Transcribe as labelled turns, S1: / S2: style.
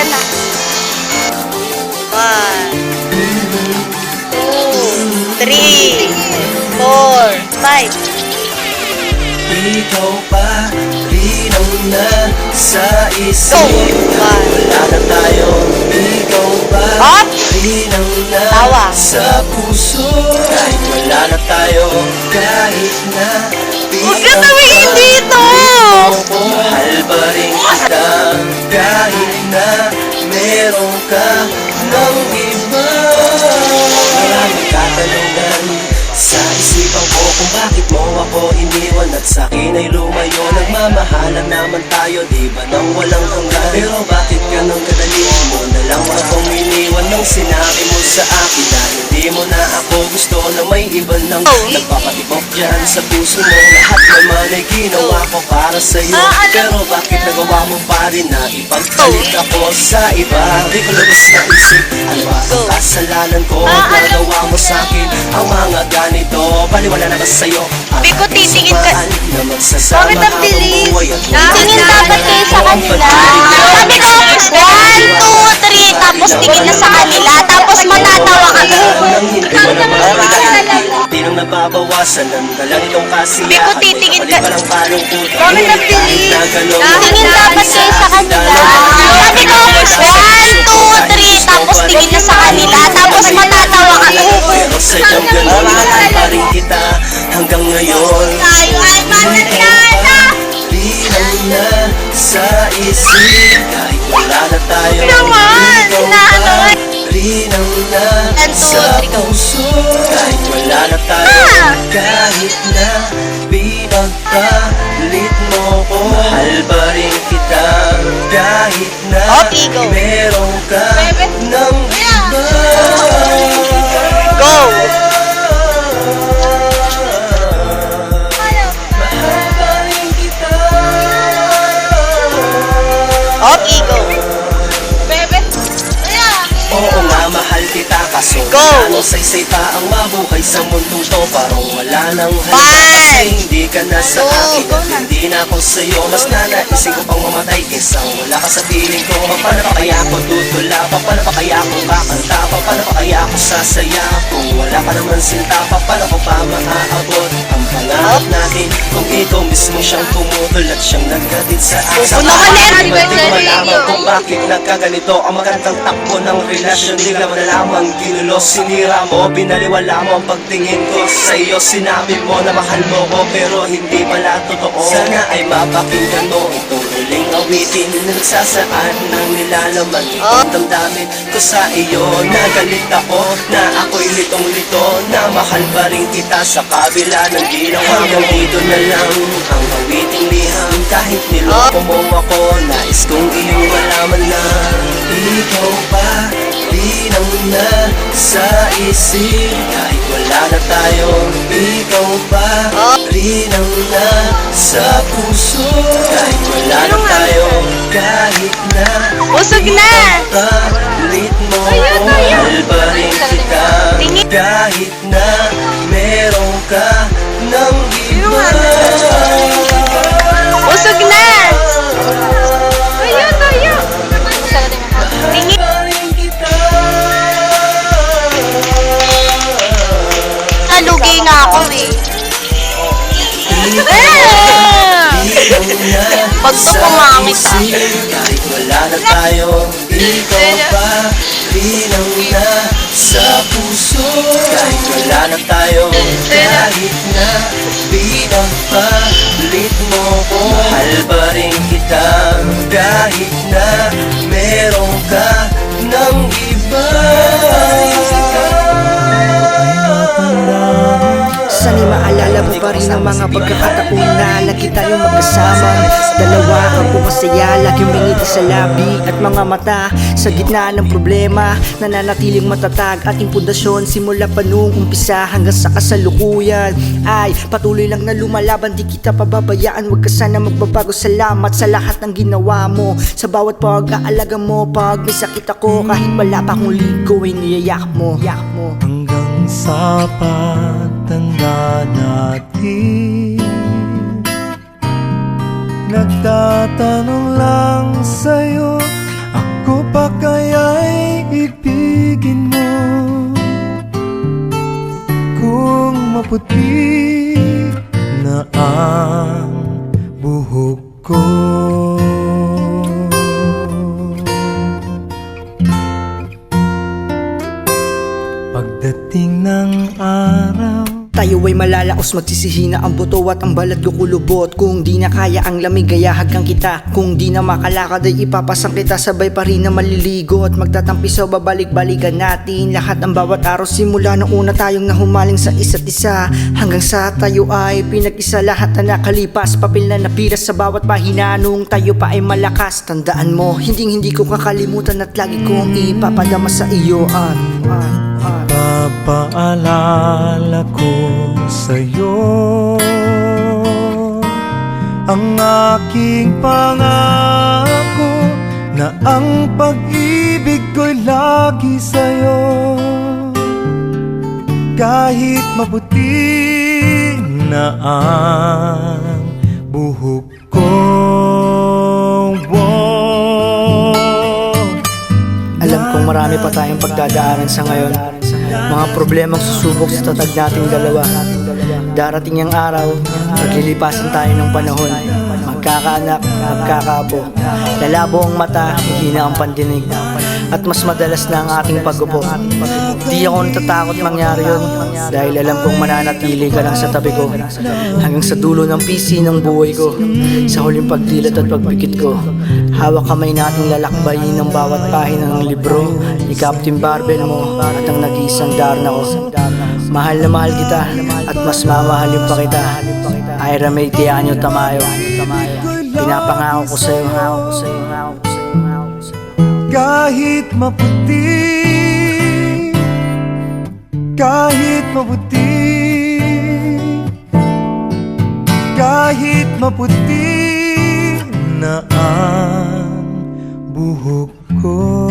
S1: Ayan na. One, two, three, four, five.
S2: Ikaw pa rin ang nasa isip wala na tayo Ikaw pa
S1: Up!
S2: rin ang
S1: Tawa.
S2: nasa puso Kahit wala na tayo Kahit na
S1: Huwag ka tumingin dito!
S2: Mahal pa meron ka ng iba. Maraming katanungan sa isipan ko kung bakit ako iniwan At sa akin ay lumayo. Nagmamahalan naman tayo Di ba nang walang hanggan? Pero bakit ganun kadali mo na lang akong iniwan? Nang sinabi mo sa akin na hindi mo na ako gusto Na may iba nang
S1: Oh.
S2: nagpapatibok dyan sa puso mo. Lahat naman ay ginawa ko para sa'yo.
S1: Ah,
S2: Pero bakit nagawa mo pa rin na ipagpalit ako sa iba? Di ko lubos na isip Ano ba ang
S1: Go.
S2: kasalanan ko?
S1: Ah,
S2: Nagawa mo sa akin ang mga ganito. Baliwala na ba sa'yo? Ang
S1: Biko,
S2: ating
S1: titingin ka- Bakit ang bilis? Tingin dapat kayo sa kanila. Sabi ko, one, two, three, tapos tingin na sa kanila, tapos matatawa ka.
S2: Hindi Di nang nababawasan. Ang dalang itong kasiyahan.
S1: Biko, titingin ka- Bakit ang bilis? Tingin dapat kayo sa kanila. Sabi ko, one, two, three, tapos tingin na sa kanila, tapos matatawa ka.
S2: Pero sadyang ganun Mahal pa rin kita hanggang ngayon
S1: Tayo ay
S2: Linaw na sa isip. Kahit wala na tayo
S1: Naman, inaano.
S2: Linaw na sa puso. Kahit wala na tayo
S1: Ah!
S2: Kahit na pinagpalit mo ko Mahal pa rin kita? Kahit na meron ka kaso
S1: Go!
S2: Ano saysay pa ang mabuhay sa mundong to Parang wala nang halaga Kasi hindi ka na sa akin At hindi na ako sa'yo. Mas nanaisin ko pang mamatay Isang wala ka sa piling ko. Paano pa kaya ako tutula? Paano pa kaya ako kakanta Paano pa kaya ako sasaya? Kung wala ka naman sinta Paano ko pa maaabot Ang pangarap natin Kung ikaw mismo siyang pumutol At siyang nagkatid sa akin.
S1: Pupuno ka net!
S2: Di ba di ko malaman kung bakit nagkaganito Ang magandang takbo ng relasyon. Di ka malaman ginulo Sinira mo, binaliwala mo ang pagtingin ko. Sa iyo sinabi mo na mahal mo ko Pero hindi pala totoo. Sana ay mapakinggan mo Itong huling awitin. Na nagsasaan ng nilalaman
S1: Oh.
S2: Damdamin ko sa iyo. Nagalit ako na ako'y litong-lito Na mahal pa rin kita sa kabila ng ginawa Hanggang dito na lang. Ang awiting liham Kahit niloko mo ako Nais kong iyong malaman na Ikaw pa rin ang nasa isip. Kahit wala na tayo Ikaw pa rin ang nasa puso. Kahit wala na tayo Kahit na
S1: Busog na!
S2: Palit mo. Mahal pa rin kita. Kahit na meron ka ng iba
S1: Busog na! Tingin.
S2: Pa rin kita
S1: Nalugi na ako eh. Pag pumangit ka.
S2: Kahit wala na tayo Ikaw pa rin ang nasa puso Kahit wala na tayo Kahit na pinagpalit mo ko Mahal pa rin kita? Kahit na meron ka ng iba
S3: Sana'y maalala mo pa rin ang mga pagkakataon na lagi tayong magkasama. Dalawa ang pumasaya, lagi umingiti sa labi at mga mata Sa gitna ng problema, nananatiling matatag ating pundasyon Simula pa nung umpisa hanggang sa kasalukuyan. Ay, patuloy lang na lumalaban, di kita pababayaan. Huwag ka sana magbabago, salamat sa lahat ng ginawa mo. Sa bawat pag-aalaga mo, pag may sakit ako Kahit wala pa akong ligo, ay niyayak mo, yak mo
S4: hanggang sa pagtatanda natin. Nagtatanong lang sa'yo Ako pa kaya'y ibigin mo? Kung
S3: maputi ay malalaos magsisihina ang buto at ang balat kukulubot. Kung di na kaya ang lamig ay hagang kita. Kung di na makalakad ay ipapasang kita. Sabay pa rin na maliligo at magtatampisaw babalik-balikan natin. Lahat ng bawat araw simula nung una tayong nahumaling sa isa't isa. Hanggang sa tayo ay pinag-isa lahat na nakalipas. Papel na napiras sa bawat pahina. Nung tayo pa ay malakas Tandaan mo, hindi hindi ko kakalimutan at lagi kong ipapadama sa iyo. At, at, at.
S4: Papaalala ko sa'yo Ang aking pangako Na ang pag-ibig ko'y lagi sa'yo. Kahit maputi na ang buhok ko
S3: Alam kong marami pa tayong pagdadaanan sa ngayon Mga problemang susubok sa tatag nating dalawa. Darating ang araw, maglilipasan tayo ng panahon Magkakaanak, magkakapo Lalabo ang mata, hihina ang pandinig. At mas madalas na ang ating pagupo. Di ako natatakot mangyari yun Dahil alam kong mananatili ka lang sa tabi ko. Hanggang sa dulo ng PC ng buhay ko Sa huling pagdilat at pagpikit ko. Hawak kamay nating lalakbayin ng bawat pahina ng libro Ni Captain Barbell mo at ang nag-iisang Darna ko. Mahal na mahal kita at mas mamahalin pa kita. Ira May Tianyo Tamayo Pinapangako ko sa'yo.
S4: Kahit maputi Kahit maputi Kahit maputi na ang buhok ko